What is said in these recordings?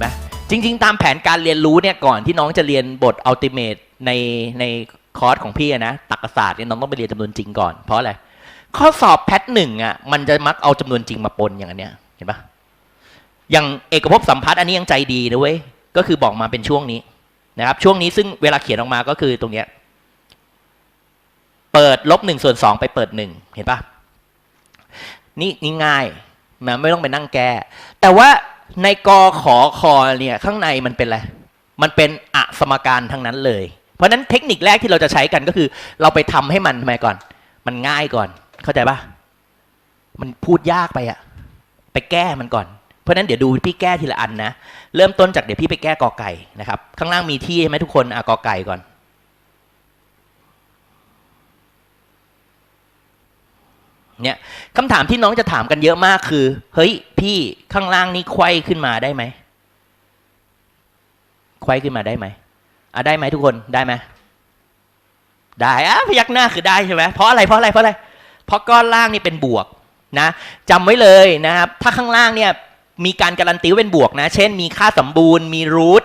ไหมจริง ๆ ตามแผนการเรียนรู้เนี่ยก่อนที่น้องจะเรียนบทอัลติเม e ในในคอร์สของพี่นะตักศาสตร์เนี่ยน้องต้องไปเรียนจำนวนจริงก่อนเพราะอะไรข้อสอบแพทหนึ่งอะมันจะมักเอาจำนวนจริงมาปนอย่างอันเนี้ยเห็นปะอย่างเอกภพสัมพัทธ์อันนี้ยังใจดีนะเว้ยก็คือบอกมาเป็นช่วงนี้นะครับ ช่วงนี้ซึ่งเวลาเขียนออกมาก็คือตรงเนี้ยเปิดลบหนึ่งส่วนสองไปเปิดหนึ่งเห็นปะนี่นี่ง่ายนะไม่ต้องไปนั่งแก้แต่ว่า ในกอขอคอเนี่ยข้างในมันเป็นอะไร มันเป็นอสมการทั้งนั้นเลย เพราะฉะนั้นเทคนิคแรกที่เราจะใช้กันก็คือ เราไปทำให้มันทำไมก่อน มันง่ายก่อน เข้าใจปะมันพูดยากไปอะไปแก้มันก่อน เพราะฉะนั้นเดี๋ยวดูพี่แก้ทีละอันนะ เริ่มต้นจากเดี๋ยวพี่ไปแก้กอไก่นะครับ ข้างล่างมีที่ใช่ไหมทุกคนอะกอไก่ก่อน เนี่ยคำถามที่น้องจะถามกันเยอะมากคือ เฮ้ย พี่ข้างล่างนี่ไขว้ขึ้นมาได้ไหมไขว้ขึ้นมาได้ไหมอะได้ไหมทุกคนได้ไหมได้อะพยักหน้าคือได้ใช่ไหมเพราะอะไรเพราะอะไรเพราะอะไรเพราะก้อนล่างนี่เป็นบวกนะจำไว้เลยนะครับ ถ้าข้างล่างเนี่ยมีการการันตีเป็นบวกนะ เช่น มีค่าสมบูรณ์มีรูท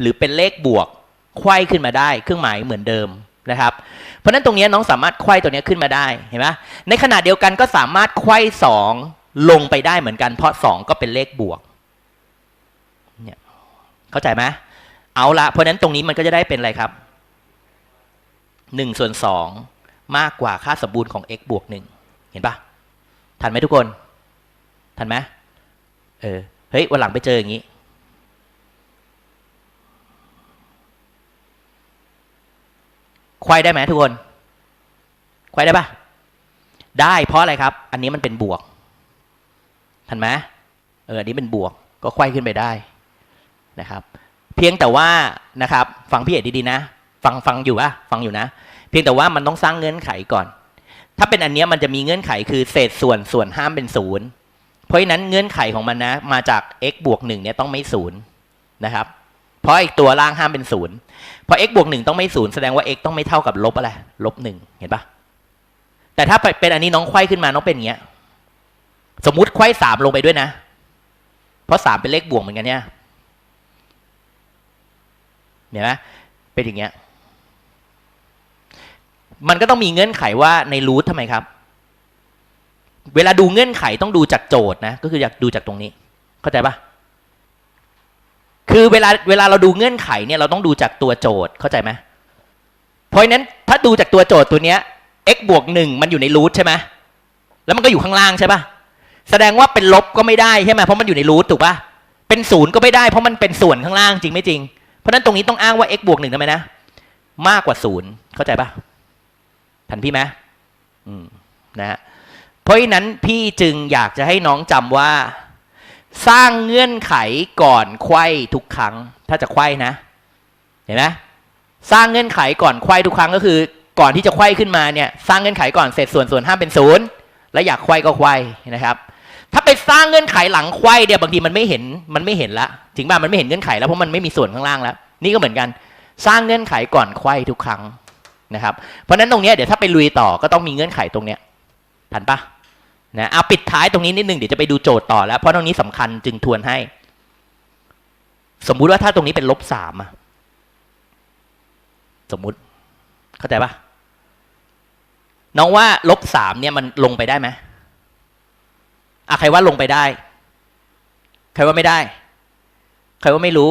หรือเป็นเลขบวกไขว้ขึ้นมาได้ เครื่องหมายเหมือนเดิม นะครับ เพราะฉะนั้นตรงนี้น้องสามารถไขว้ตัวนี้ขึ้นมาได้เห็นไหมในขณะเดียวกันก็สามารถไขว้สองลงไปได้เหมือนกัน เพราะสองก็เป็นเลขบวกเนี่ยเข้าใจไหมเอาละเพราะฉะนั้นตรงนี้มันก็จะได้เป็นอะไรครับหนึ่งส่วนสองมากกว่าค่าสมบูรณ์ของ x บวกหนึ่งเห็นปะทันไหมทุกคน ทันไหมเออเฮ้ยวันหลังไปเจออย่างนี้ ควายได้ไหมทุกคนควายได้ปะได้เพราะอะไรครับ อันนี้มันเป็นบวกทันไหมเอออันนี้เป็นบวกก็ควายขึ้นไปได้นะครับ เพียงแต่ว่านะครับ ฟังพี่เอกดีๆนะ ฟังฟังอยู่อะฟังอยู่นะ เพียงแต่ว่ามันต้องสร้างเงื่อนไขก่อน ถ้าเป็นอันนี้มันจะมีเงื่อนไขคือเศษส่วนส่วนห้ามเป็นศูนย์เพราะฉะนั้นเงื่อนไขของมันนะ มาจาก x บวกหนึ่งเนี่ยต้องไม่ศูนย์นะครับ เพราะอีกตัวล่างห้ามเป็นศูนย์พอ x บวกหนึ่งต้องไม่ศูนย์แสดงว่า x ต้องไม่เท่ากับลบอะไรลบหนึ่งเห็นปะแต่ถ้าเป็นอันนี้น้องไขว้ขึ้นมาน้องเป็นอย่างเงี้ย สมมุติไขว้สามลงไปด้วยนะ เพราะสามเป็นเลขบวกเหมือนกันเนี่ยเห็นไหมเป็นอย่างเงี้ย มันก็ต้องมีเงื่อนไขว่าในรูททำไมครับ เวลาดูเงื่อนไขต้องดูจากโจทย์นะ ก็คืออยากดูจากตรงนี้ เข้าใจปะ คือเวลาเวลาเราดูเงื่อนไขเนี่ยเราต้องดูจากตัวโจทย์เข้าใจไหมเพราะฉะนั้นถ้าดูจากตัวโจทย์ตัวเนี้ย x บวกหนึ่งมันอยู่ในรูทใช่ไหมแล้วมันก็อยู่ข้างล่างใช่ปะแสดงว่าเป็นลบก็ไม่ได้ใช่ไหมเพราะมันอยู่ในรูทถูกปะเป็นศูนย์ก็ไม่ได้เพราะมันเป็นส่วนข้างล่างจริงไม่จริง เพราะนั้นตรงนี้ต้องอ้างว่า x บวกหนึ่งทำไมนะ มากกว่าศูนย์เข้าใจปะทันพี่ไหมอืมนะฮะเพราะฉะนั้นพี่จึงอยากจะให้น้องจำว่า สร้างเงื่อนไขก่อนไข้ทุกครั้ง ถ้าจะไข้นะ เห็นไหมสร้างเงื่อนไขก่อนไข้ทุกครั้งก็คือ ก่อนที่จะไข้ขึ้นมาเนี่ย สร้างเงื่อนไขก่อนเสร็จส่วนส่วนห้ามเป็นศูนย์แล้วอยากไข้ก็ไข้นะครับ ถ้าไปสร้างเงื่อนไขหลังไข้เนี่ยบางทีมันไม่เห็นมันไม่เห็นละจริงป่ะมันไม่เห็นเงื่อนไขแล้วเพราะมันไม่มีส่วนข้างล่างแล้ว นี่ก็เหมือนกัน สร้างเงื่อนไขก่อนไข้ทุกครั้งนะครับ เพราะฉะนั้นตรงนี้เดี๋ยวถ้าไปลุยต่อก็ต้องมีเงื่อนไขตรงเนี้ยทันปะ นะเอาปิดท้ายตรงนี้นิดนึงเดี๋ยวจะไปดูโจทย์ต่อแล้ว เพราะตรงนี้สำคัญจึงทวนให้ สมมุติว่าถ้าตรงนี้เป็นลบสามอะสมมุติเข้าใจปะน้องว่าลบสามเนี่ยมันลงไปได้ไหมอะใครว่าลงไปได้ ใครว่าไม่ได้ ใครว่าไม่รู้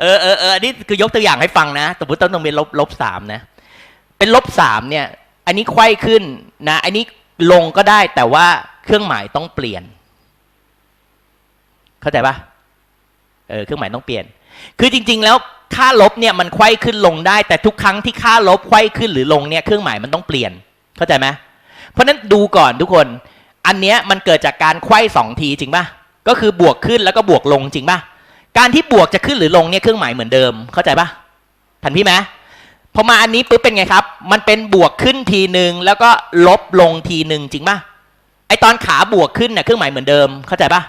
เออเออเออนนี้คือยกตัวอย่างให้ฟังนะ สมมติต้องเป็นลบลบสามนะ เป็นลบสามเนี่ย อันนี้ไขว้ขึ้นนะ อันนี้ลงก็ได้แต่ว่าเครื่องหมายต้องเปลี่ยน เข้าใจปะเออเครื่องหมายต้องเปลี่ยน คือจริง ๆ แล้วค่าลบเนี่ยมันไขว้ขึ้นลงได้ แต่ทุกครั้งที่ค่าลบไขว้ขึ้นหรือลงเนี่ยเครื่องหมายมันต้องเปลี่ยน เข้าใจไหมเพราะนั้นดูก่อนทุกคน อันเนี้ยมันเกิดจากการไขว้สองทีจริงปะก็คือบวกขึ้นแล้วก็บวกลงจริงปะการที่บวกจะขึ้นหรือลงเนี่ยเครื่องหมายเหมือนเดิม เข้าใจปะทันพี่ไหม พอมาอันนี้ปุ๊บเป็นไงครับ มันเป็นบวกขึ้นทีหนึ่งแล้วก็ลบลงทีหนึ่งจริงป่ะไอตอนขาบวกขึ้นเนี่ยเครื่องหมายเหมือนเดิมเข้าใจป่ะ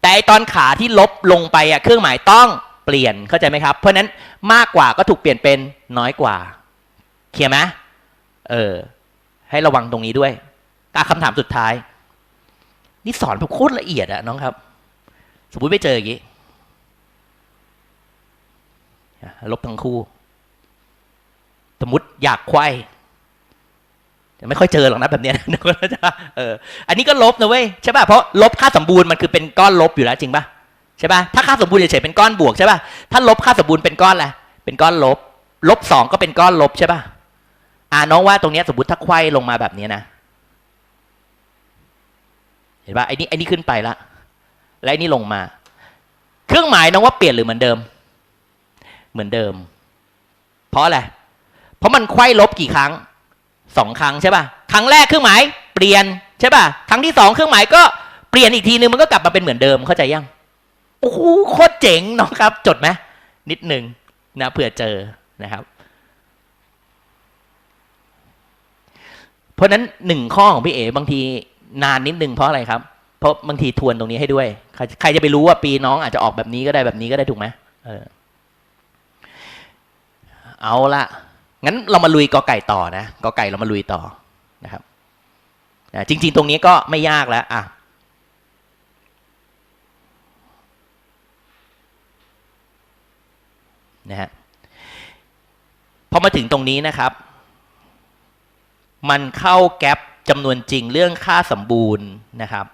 แต่ไอตอนขาที่ลบลงไปอะเครื่องหมายต้องเปลี่ยนเข้าใจไหมครับ เพราะนั้นมากกว่าก็ถูกเปลี่ยนเป็นน้อยกว่าเคลียร์ไหมเออ ให้ระวังตรงนี้ด้วยอะคำถามสุดท้าย นี่สอนแบบโคตรละเอียดอะน้องครับ สมมติไปเจออย่างนี้ลบทั้งคู่ สมมติอยากไขว้จะไม่ค่อยเจอหรอกนะแบบเนี้ยเดี๋ยวก็จะเอออันนี้ก็ลบนะเว้ยใช่ป่ะเพราะลบค่าสมบูรณ์มันคือเป็นก้อนลบอยู่แล้วจริงป่ะใช่ป่ะถ้าค่าสมบูรณ์เฉยๆเป็นก้อนบวกใช่ป่ะถ้าลบค่าสมบูรณ์เป็นก้อนอะไรเป็นก้อนลบ ลบสองก็เป็นก้อนลบใช่ป่ะอ่าน้องว่าตรงเนี้ยสมมติถ้าไขว้ลงมาแบบนี้นะเห็นป่ะไอ้นี่ไอ้นี่ขึ้นไปละและไอ้นี่ลงมา เครื่องหมายน้องว่าเปลี่ยนหรือเหมือนเดิม เหมือนเดิม เพราะอะไร เพราะมันไขว้ลบกี่ครั้งสองครั้งใช่ป่ะครั้งแรกเครื่องหมายเปลี่ยนใช่ป่ะครั้งที่สองเครื่องหมายก็เปลี่ยนอีกทีนึงมันก็กลับมาเป็นเหมือนเดิมเข้าใจยังโอ้โหโคตรเจ๋งน้องครับ จดไหมนิดหนึ่งนะเผื่อเจอนะครับ เพราะนั้นหนึ่งข้อของพี่เอ๋บางทีนานนิดนึงเพราะอะไรครับ เพราะบางทีทวนตรงนี้ให้ด้วย ใครใครจะไปรู้ว่าปีน้องอาจจะออกแบบนี้ก็ได้แบบนี้ก็ได้ถูกไหมเออเอาละ งั้นเรามาลุยกอไก่ต่อนะกอไก่เรามาลุยต่อนะครับอะจริง ๆ ตรงนี้ก็ไม่ยากแล้วอะนะฮะพอมาถึงตรงนี้นะครับ มันเข้าแก๊ปจำนวนจริงเรื่องค่าสมบูรณ์นะครับ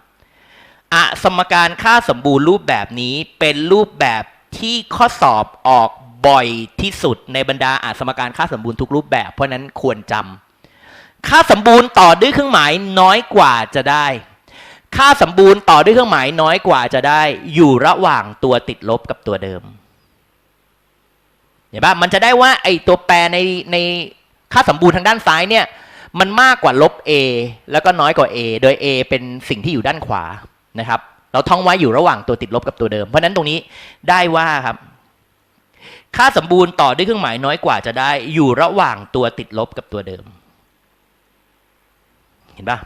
อสมการค่าสมบูรณ์รูปแบบนี้เป็นรูปแบบที่ข้อสอบออก บ่อยที่สุดในบรรดาอะสมการค่าสมบูรณ์ทุกรูปแบบ เพราะนั้นควรจำค่าสมบูรณ์ต่อด้วยเครื่องหมายน้อยกว่าจะได้ ค่าสมบูรณ์ต่อด้วยเครื่องหมายน้อยกว่าจะได้ อยู่ระหว่างตัวติดลบกับตัวเดิมเห็นปะมันจะได้ว่าไอตัวแปรในในค่าสมบูรณ์ทางด้านซ้ายเนี่ย มันมากกว่าลบ a แล้วก็น้อยกว่า a โดย a เป็นสิ่งที่อยู่ด้านขวานะครับ เราท่องไว้อยู่ระหว่างตัวติดลบกับตัวเดิม เพราะนั้นตรงนี้ได้ว่าครับ ค่าสมบูรณ์ต่อด้วยเครื่องหมายน้อยกว่าจะได้อยู่ระหว่างตัวติดลบกับตัวเดิม เห็นปะ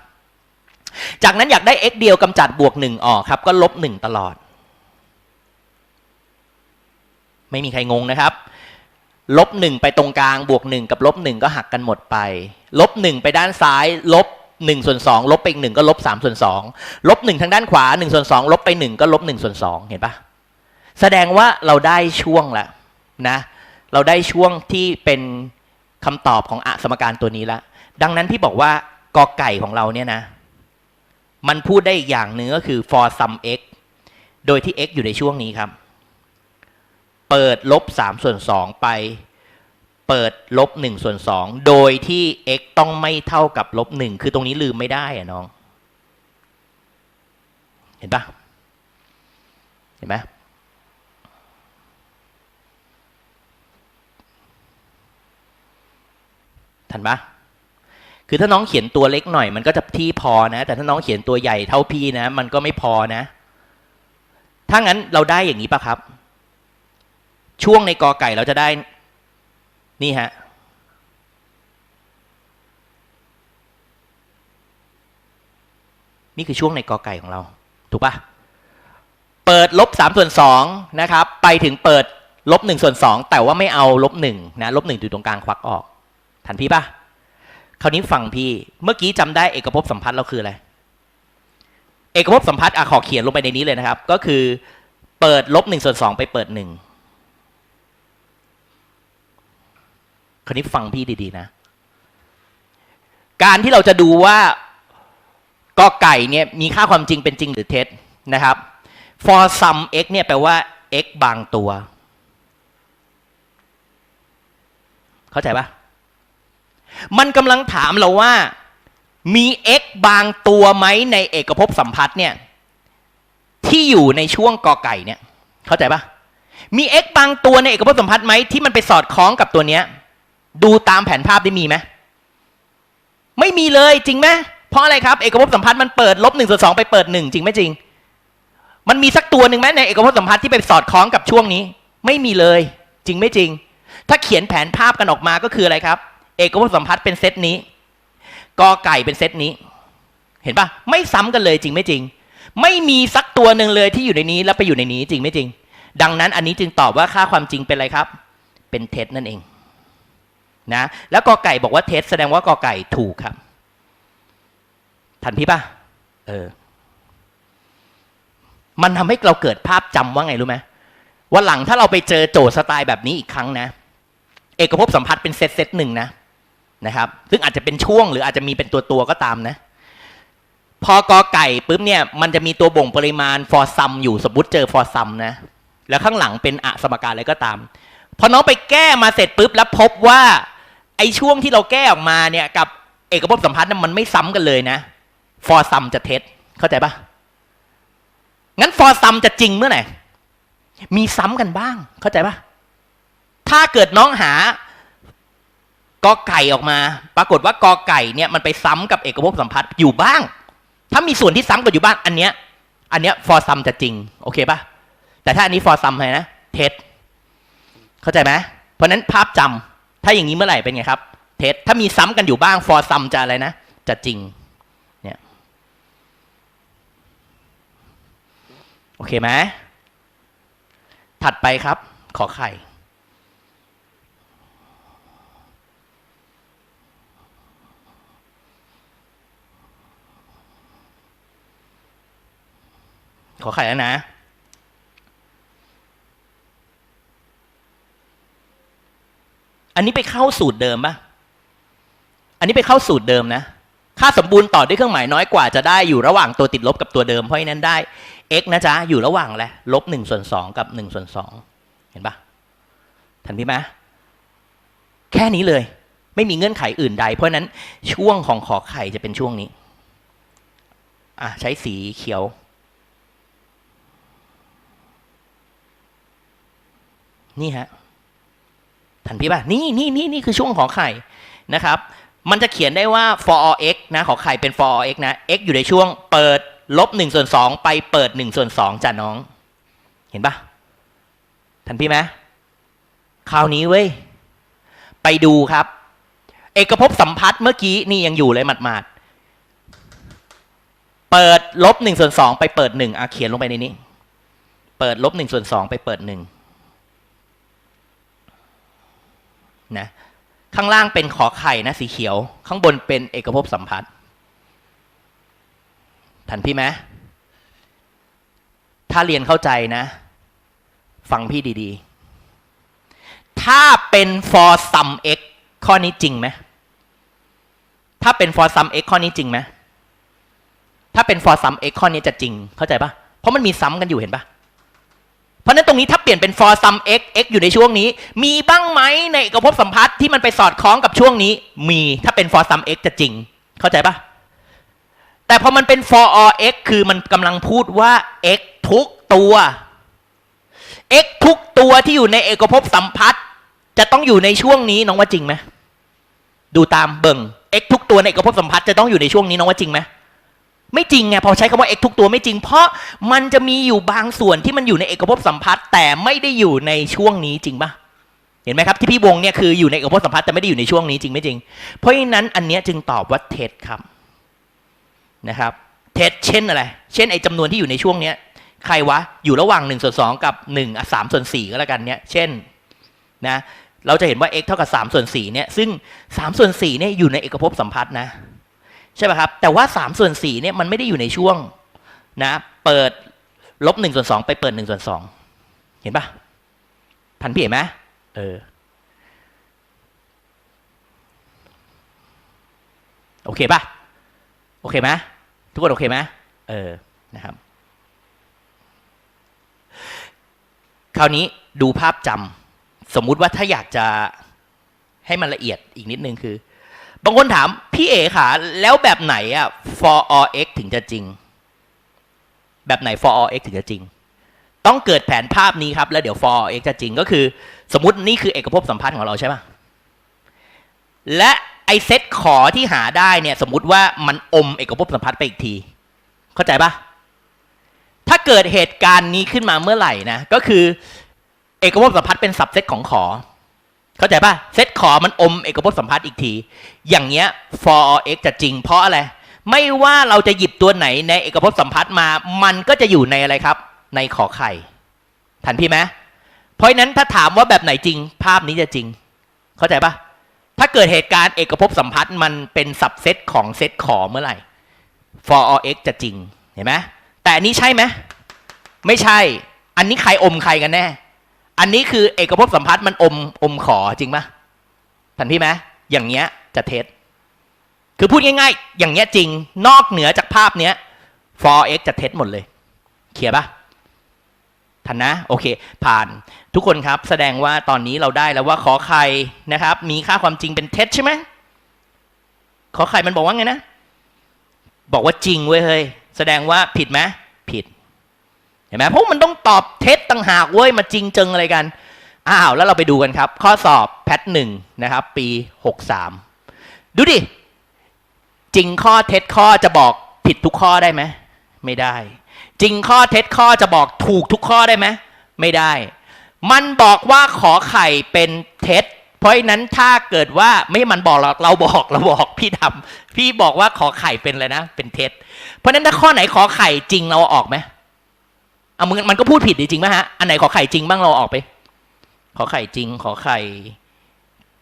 จากนั้นอยากได้ x เดียวกำจัดบวกหนึ่งออกครับ ก็ลบหนึ่งตลอด ไม่มีใครงงนะครับ ลบหนึ่งไปตรงกลางบวกหนึ่งกับลบหนึ่งก็หักกันหมดไป ลบหนึ่งไปด้านซ้าย ลบหนึ่งส่วนสองลบไปอีกหนึ่งก็ลบสามส่วนสองลบหนึ่งทางด้านขวาหนึ่งส่วนสองลบไปหนึ่งก็ลบหนึ่งส่วนสองเห็นปะแสดงว่าเราได้ช่วงแล้ว นะเราได้ช่วงที่เป็นคำตอบของอสมการตัวนี้แล้วดังนั้นพี่บอกว่ากอไก่ของเราเนี่ยนะ มันพูดได้อีกอย่างหนึ่งก็คือ for sum x โดยที่ x อยู่ในช่วงนี้ครับ เปิดลบสามส่วนสองไป เปิดลบหนึ่งส่วนสองโดยที่ x ต้องไม่เท่ากับลบหนึ่งคือตรงนี้ลืมไม่ได้อะน้อง เห็นปะเห็นไหม ทันปะคือถ้าน้องเขียนตัวเล็กหน่อย มันก็จะที่พอนะ แต่ถ้าน้องเขียนตัวใหญ่เท่าพี่นะ มันก็ไม่พอนะ ถ้างั้นเราได้อย่างนี้ปะครับ ช่วงในกอไก่เราจะได้ นี่ฮะนี่คือช่วงในกอไก่ของเรา ถูกปะเปิดลบสามส่วนสองนะครับ ไปถึงเปิดลบหนึ่งส่วนสองแต่ว่าไม่เอาลบหนึ่งนะลบหนึ่งอยู่ตรงกลางควักออก ทันพี่ปะคราวนี้ฟังพี่ เมื่อกี้จำได้เอกภพสัมพัทธ์เราคืออะไร เอกภพสัมพัทธ์อะขอเขียนลงไปในนี้เลยนะครับ ก็คือเปิดลบหนึ่งส่วนสองไปเปิดหนึ่งคราวนี้ฟังพี่ดีๆนะ การที่เราจะดูว่ากอไก่เนี่ยมีค่าความจริงเป็นจริงหรือเท็จนะครับ for some x เนี่ยแปลว่า x บางตัว เข้าใจปะ มันกำลังถามเราว่า มี x บางตัวไหมในเอกภพสัมพัทธ์เนี่ย ที่อยู่ในช่วงกอไก่เนี่ย เข้าใจปะมี x บางตัวในเอกภพสัมพัทธ์ไหมที่มันไปสอดคล้องกับตัวเนี้ย ดูตามแผนภาพได้มีไหมไม่มีเลยจริงไหมเพราะอะไรครับ เอกภพสัมพัทธ์มันเปิดลบหนึ่งส่วนสองไปเปิดหนึ่งจริงไหมจริง มันมีสักตัวหนึ่งไหมในเอกภพสัมพัทธ์ที่ไปสอดคล้องกับช่วงนี้ ไม่มีเลย จริงไม่จริง ถ้าเขียนแผนภาพกันออกมาก็คืออะไรครับ เอกภพสัมพัทธ์เป็นเซตนี้กอไก่เป็นเซตนี้ เห็นปะไม่ซ้ำกันเลยจริงไม่จริง ไม่มีสักตัวหนึ่งเลยที่อยู่ในนี้แล้วไปอยู่ในนี้จริงไม่จริง ดังนั้นอันนี้จึงตอบว่าค่าความจริงเป็นอะไรครับ เป็นเท็จนั่นเองนะแล้วกอไก่บอกว่าเท็จแสดงว่ากอไก่ถูกครับ ทันพี่ปะเออ มันทำให้เราเกิดภาพจำว่าไงรู้ไหมวันหลังถ้าเราไปเจอโจทย์สไตล์แบบนี้อีกครั้งนะ เอกภพสัมพัทธ์เป็นเซตเซตหนึ่งนะ นะครับ ซึ่งอาจจะเป็นช่วงหรืออาจจะมีเป็นตัวตัวๆก็ตามนะ พอกอไก่ปุ๊บเนี่ย มันจะมีตัวบ่งปริมาณ for sum อยู่สมมติเจอ for sum นะ แล้วข้างหลังเป็นอะสมการอะไรก็ตาม พอน้องไปแก้มาเสร็จปุ๊บแล้วพบว่า ไอ้ช่วงที่เราแก้ออกมาเนี่ยกับเอกภพสัมพัทธ์นั้นมันไม่ซ้ำกันเลยนะ for sum จะเท็จเข้าใจปะงั้น for sum จะจริงเมื่อไหร่มีซ้ำกันบ้าง เข้าใจปะถ้าเกิดน้องหา กอไก่ออกมา ปรากฏว่ากอไก่เนี่ยมันไปซ้ำกับเอกภพสัมพัทธ์อยู่บ้าง ถ้ามีส่วนที่ซ้ำกันอยู่บ้างอันเนี้ยอันเนี้ย for sum จะจริง โอเคปะแต่ถ้าอันนี้ for sum อะไรนะเท็จเข้าใจไหมเพราะนั้นภาพจำถ้าอย่างนี้เมื่อไหร่เป็นไงครับ เท็จถ้ามีซ้ำกันอยู่บ้าง for sum จะอะไรนะจะจริงเนี่ยโอเคไหมถัดไปครับ ขอไข่ ขอไข่แล้วนะอันนี้ไปเข้าสูตรเดิมปะอันนี้ไปเข้าสูตรเดิมนะ ค่าสมบูรณ์ต่อด้วยเครื่องหมายน้อยกว่าจะได้อยู่ระหว่างตัวติดลบกับตัวเดิม เพราะฉะนั้นได้ x นะจ๊ะ อยู่ระหว่างอะไรลบหนึ่งส่วนสองกับหนึ่งส่วนสองเห็นปะทันพี่ไหมแค่นี้เลย ไม่มีเงื่อนไขอื่นใด เพราะฉะนั้นช่วงของขอไข่จะเป็นช่วงนี้ อะใช้สีเขียว นี่ฮะทันพี่ป่ะนี่นี่นี่นี่คือช่วงขอไข่นะครับ มันจะเขียนได้ว่า for all x นะขอไข่เป็น for all x นะ x อยู่ในช่วงเปิดลบหนึ่งส่วนสองไปเปิดหนึ่งส่วนสองจ้ะน้อง เห็นปะทันพี่ไหมคราวนี้เว้ย ไปดูครับ เอกภพสัมพัทธ์เมื่อกี้นี่ยังอยู่เลยหมาดๆ เปิดลบหนึ่งส่วนสองไปเปิดหนึ่งอะเขียนลงไปในนี้ เปิดลบหนึ่งส่วนสองไปเปิดห นะข้างล่างเป็นขอไข่นะสีเขียว ข้างบนเป็นเอกภพสัมพัทธ์ทันพี่ไหมถ้าเรียนเข้าใจนะ ฟังพี่ดีๆ ถ้าเป็น for sum x ข้อนี้จริงไหมถ้าเป็น for sum x ข้อนี้จริงไหมถ้าเป็น for sum x ข้อนี้จะจริงเข้าใจปะเพราะมันมีซ้ำกันอยู่เห็นปะ เพราะนั้นตรงนี้ถ้าเปลี่ยนเป็น for sum x x อยู่ในช่วงนี้ มีบ้างไหมในเอกภพสัมพัทธ์ที่มันไปสอดคล้องกับช่วงนี้ มีถ้าเป็น for sum x จะจริง เข้าใจปะแต่พอมันเป็น for all x คือมันกำลังพูดว่า x ทุกตัว x ทุกตัวที่อยู่ในเอกภพสัมพัทธ์จะต้องอยู่ในช่วงนี้น้องว่าจริงไหมดูตามเบิ่ง x ทุกตัวในเอกภพสัมพัทธ์จะต้องอยู่ในช่วงนี้น้องว่าจริงไหม ไม่จริงไงพอใช้คำว่า x ทุกตัวไม่จริง เพราะมันจะมีอยู่บางส่วนที่มันอยู่ในเอกภพสัมพัทธ์แต่ไม่ได้อยู่ในช่วงนี้จริงปะเห็นไหมครับที่พี่วงเนี่ยคืออยู่ในเอกภพสัมพัทธ์แต่ไม่ได้อยู่ในช่วงนี้จริงไม่จริง เพราะฉะนั้นอันเนี้ยจึงตอบว่าเท็จครับนะครับเท็จเช่นอะไร เช่นไอ้จำนวนที่อยู่ในช่วงเนี้ยใครวะอยู่ระหว่าง1ส่วน2กับ1อะ3ส่วน4ก็แล้วกันเนี่ยเช่นนะเราจะเห็นว่า x เท่ากับ3ส่วน4เนี่ยซึ่ง3ส่วน4เนี่ยอยู่ในเอกภพสัมพัทธ์นะ ใช่ป่ะครับ แต่ว่า3ส่วน4เนี่ยมันไม่ได้อยู่ในช่วงนะเปิดลบ1ส่วน2ไปเปิด1ส่วน2เห็นป่ะทันพี่เห็นไหมเออโอเคป่ะโอเคไหมทุกคนโอเคไหมเออนะครับ คราวนี้ดูภาพจำสมมุติว่าถ้าอยากจะให้มันละเอียดอีกนิดนึงคือ บางคนถามพี่เอ๋ค่ะ แล้วแบบไหนอะ for all x ถึงจะจริง แบบไหน for all x ถึงจะจริง ต้องเกิดแผนภาพนี้ครับ แล้วเดี๋ยว for all x จะจริงก็คือ สมมตินี่คือเอกภพสัมพันธ์ของเราใช่ปะและไอเซตขอที่หาได้เนี่ย สมมติว่ามันอมเอกภพสัมพันธ์ไปอีกที เข้าใจปะถ้าเกิดเหตุการณ์นี้ขึ้นมาเมื่อไหร่นะก็คือ เอกภพสัมพัทธ์เป็นสับเซตของขอ เข้าใจป่ะ เซตขอมันอมเอกภพสัมพัทธ์อีกที อย่างเงี้ย for x จะจริงเพราะอะไร ไม่ว่าเราจะหยิบตัวไหนในเอกภพสัมพัทธ์มา มันก็จะอยู่ในอะไรครับ ในขอไข่ ทันพี่ไหมเพราะฉะนั้นถ้าถามว่าแบบไหนจริง ภาพนี้จะจริง เข้าใจป่ะ ถ้าเกิดเหตุการณ์เอกภพสัมพัทธ์มันเป็นสับเซตของเซตขอเมื่อไหร่ for x จะจริง เห็นไหมแต่อันนี้ใช่ไหม ไม่ใช่ อันนี้ใครอมใครกันแน่ อันนี้คือเอกภพสัมพัทธ์มันอมอมขอจริงปะทันพี่ไหมอย่างเงี้ยจะเท็จ คือพูดง่ายๆ อย่างเงี้ยจริง นอกเหนือจากภาพเนี้ย for x จะเท็จหมดเลย เคลียร์ปะทันนะ โอเค ผ่านทุกคนครับ แสดงว่าตอนนี้เราได้แล้วว่าขอไข่นะครับ มีค่าความจริงเป็นเท็จใช่ไหมขอไข่มันบอกว่าไงนะ บอกว่าจริงเว้ยเฮ้ย แสดงว่าผิดไหม ห็นไหมเพราะมันต้องตอบเท็จต่างหากเว้ยมาจริงจังอะไรกันอ้าวแล้วเราไปดูกันครับ ข้อสอบแพทหนึ่งนะครับ ปีหกสามดูดิ จริงข้อเท็จข้อจะบอกผิดทุกข้อได้ไหมไม่ได้ จริงข้อเท็จข้อจะบอกถูกทุกข้อได้ไหมไม่ได้ มันบอกว่าขอไข่เป็นเท็จ เพราะนั้นถ้าเกิดว่าไม่มันบอกเราเราบอกเราบอกพี่ทำพี่บอกว่าขอไข่เป็นอะไรนะ เป็นเท็จ เพราะนั้นถ้าข้อไหนขอไข่จริงเราออกไหม เอามึงมันก็พูดผิดดิจริงไหมฮะ อันไหนขอไข่จริงบ้างเราออกไป ขอไข่จริง ขอไข่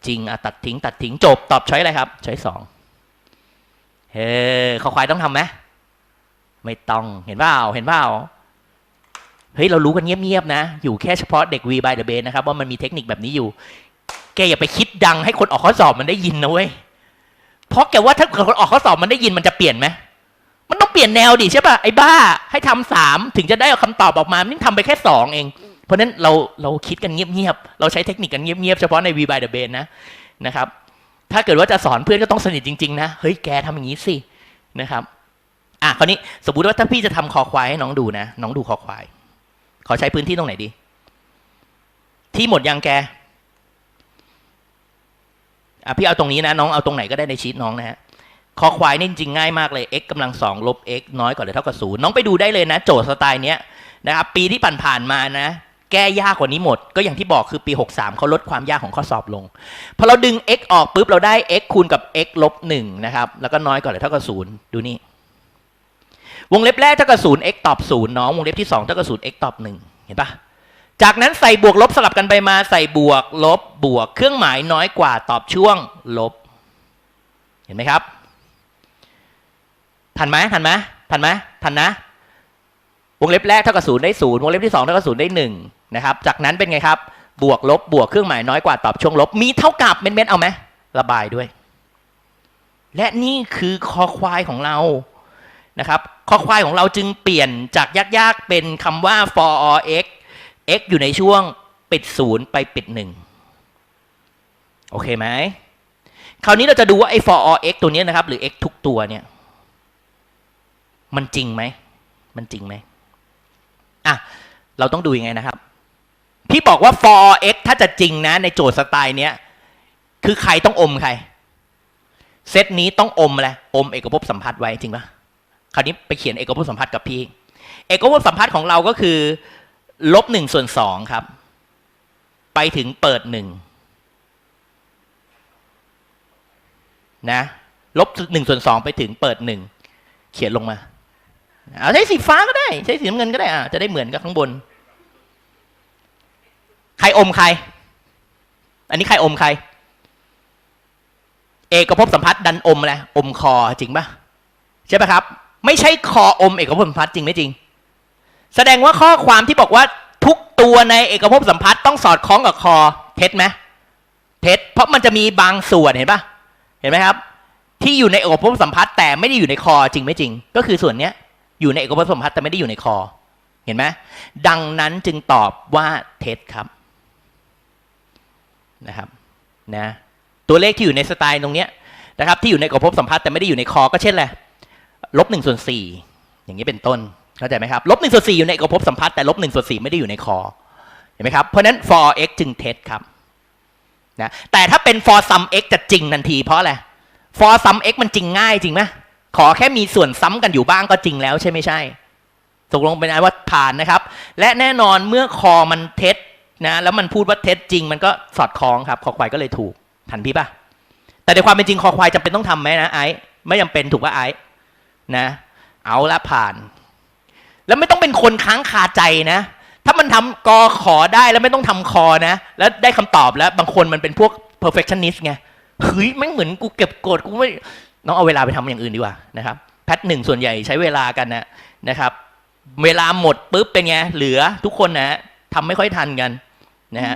จริงอะตัดทิ้ง ตัดทิ้งจบตอบช้อยอะไรครับช้อยสองเฮ้ขอควายต้องทำไหมไม่ต้องเห็นเปล่าเห็นเปล่าเฮ้ยเรารู้กันเงียบๆนะ อยู่แค่เฉพาะเด็ก V by the Base นะครับว่ามันมีเทคนิคแบบนี้อยู่ แกอย่าไปคิดดังให้คนออกข้อสอบมันได้ยินนะเว้ยเพราะแกว่าถ้าคนออกข้อสอบมันได้ยินมันจะเปลี่ยนไหม เปลี่ยนแนวดิใช่ป่ะไอ้บ้าให้ทำสามถึงจะได้เอาคำตอบออกมานี่ทำไปแค่สองเอง เพราะนั้นเราเราคิดกันเงียบๆเราใช้เทคนิคกันเงียบๆเฉพาะใน V by the Bane นะนะครับ ถ้าเกิดว่าจะสอนเพื่อนก็ต้องสนิทจริงๆนะเฮ้ยแกทำอย่างนี้สินะครับอะคราวนี้สมมติว่าถ้าพี่จะทำคอควายให้น้องดูนะน้องดูคอควาย ขอใช้พื้นที่ตรงไหนดี ที่หมดยังแกอะพี่เอาตรงนี้นะ น้องเอาตรงไหนก็ได้ในชีตน้องนะฮะ คอควายนี่จริงง่ายมากเลย x กำลังสองลบ x น้อยกว่าหรือเท่ากับศูนย์น้องไปดูได้เลยนะ โจทย์สไตล์เนี้ยนะครับปีที่ผ่านๆมานะ แก้ยากกว่านี้หมด ก็อย่างที่บอกคือปี 63เขาลดความยากของข้อสอบลงพอเราดึง x ออกปุ๊บเราได้ x คูณกับ x ลบหนึ่งนะครับแล้วก็น้อยกว่าหรือเท่ากับศูนย์ดูนี่วงเล็บแรกเท่ากับศูนย์ x ตอบศูนย์น้องวงเล็บที่สองเท่ากับศูนย์ x ตอบหนึ่งเห็นปะจากนั้นใส่บวกลบสลับกันไปมาใส่บวกลบบวก เครื่องหมายน้อยกว่าตอบช่วงลบ เห็นไหมครับ ทันไหมทันไหมทันไหมทันนะ วงเล็บแรกเท่ากับศูนย์ได้ศูนย์วงเล็บที่สองเท่ากับศูนย์ได้หนึ่งนะครับ จากนั้นเป็นไงครับ บวกลบบวกเครื่องหมายน้อยกว่าตอบช่วงลบ มีเท่ากับเม็ดๆเอาไหมระบายด้วย และนี่คือคอควายของเรานะครับคอควายของเราจึงเปลี่ยนจากยากๆเป็นคำว่า for all x x อยู่ในช่วงปิดศูนย์ไปปิดหนึ่งโอเคไหมคราวนี้เราจะดูว่าไอ้ for all x ตัวนี้นะครับ หรือ x ทุกตัวเนี่ย มันจริงไหม มันจริงไหมอะ เราต้องดูยังไงนะครับ พี่บอกว่า for x ถ้าจะจริงนะ ในโจทย์สไตล์เนี้ย คือใครต้องอมใคร เซตนี้ต้องอมอะไร อมเอกภพสัมพัทธ์ไว้จริงปะคราวนี้ไปเขียนเอกภพสัมพัทธ์กับพี่ เอกภพสัมพัทธ์ของเราก็คือ ลบหนึ่งส่วนสองครับ ไปถึงเปิดหนึ่งนะลบหนึ่งส่วนสองไปถึงเปิดหนึ่งเขียนลงมา เอาใช้สีฟ้าก็ได้ ใช้สีน้ำเงินก็ได้อะจะได้เหมือนกับข้างบน ใครอมใคร อันนี้ใครอมใคร เอกภพสัมพัทธ์ดันอมอะไรอมคอจริงปะใช่ปะครับ ไม่ใช่คออมเอกภพสัมพัทธ์จริงไม่จริง แสดงว่าข้อความที่บอกว่าทุกตัวในเอกภพสัมพัทธ์ต้องสอดคล้องกับคอ เท็จไหมเท็จเพราะมันจะมีบางส่วนเห็นปะเห็นไหมครับ ที่อยู่ในเอกภพสัมพัทธ์แต่ไม่ได้อยู่ในคอจริงไม่จริง ก็คือส่วนเนี้ย อยู่ในเอกภพสัมพัทธ์แต่ไม่ได้อยู่ในคอ เห็นไหมดังนั้นจึงตอบว่าเท็จครับนะครับนะตัวเลขที่อยู่ในสไตล์ตรงเนี้ยนะครับที่อยู่ในเอกภพสัมพัทธ์แต่ไม่ได้อยู่ในคอก็เช่นไรลบหนึ่งส่วนสี่อย่างนี้เป็นต้นเข้าใจไหมครับลบหนึ่งส่วนสี่อยู่ในเอกภพสัมพัทธ์แต่ลบหนึ่งส่วนสี่ไม่ได้อยู่ในคอเห็นไหมครับเพราะฉะนั้น for x จึงเท็จครับนะแต่ถ้าเป็น for sum x จะจริงทันทีเพราะอะไร for sum x มันจริงง่ายจริงไหม ขอแค่มีส่วนซ้ำกันอยู่บ้างก็จริงแล้วใช่ไม่ใช่ตกลงเป็นไงว่าผ่านนะครับ และแน่นอนเมื่อคอมันเท็จนะแล้วมันพูดว่าเท็จจริง มันก็สอดคล้องครับคอควายก็เลยถูกทันพี่ปะแต่ในความเป็นจริงคอควายจำเป็นต้องทำไหมนะไอ้ไม่จำเป็นถูกป่ะไอ้นะ เอาละผ่าน แล้วไม่ต้องเป็นคนค้างคาใจนะ ถ้ามันทำกอขอได้แล้วไม่ต้องทำคอนะ แล้วได้คำตอบแล้ว บางคนมันเป็นพวก perfectionist ไงเฮ้ยไม่เหมือนกูเก็บกดกูไม่ น้องเอาเวลาไปทำอย่างอื่นดีกว่านะครับ แพทหนึ่งส่วนใหญ่ใช้เวลากันนะนะครับ เวลาหมดปุ๊บเป็นไงเหลือทุกคนนะทำไม่ค่อยทันกันนะฮะ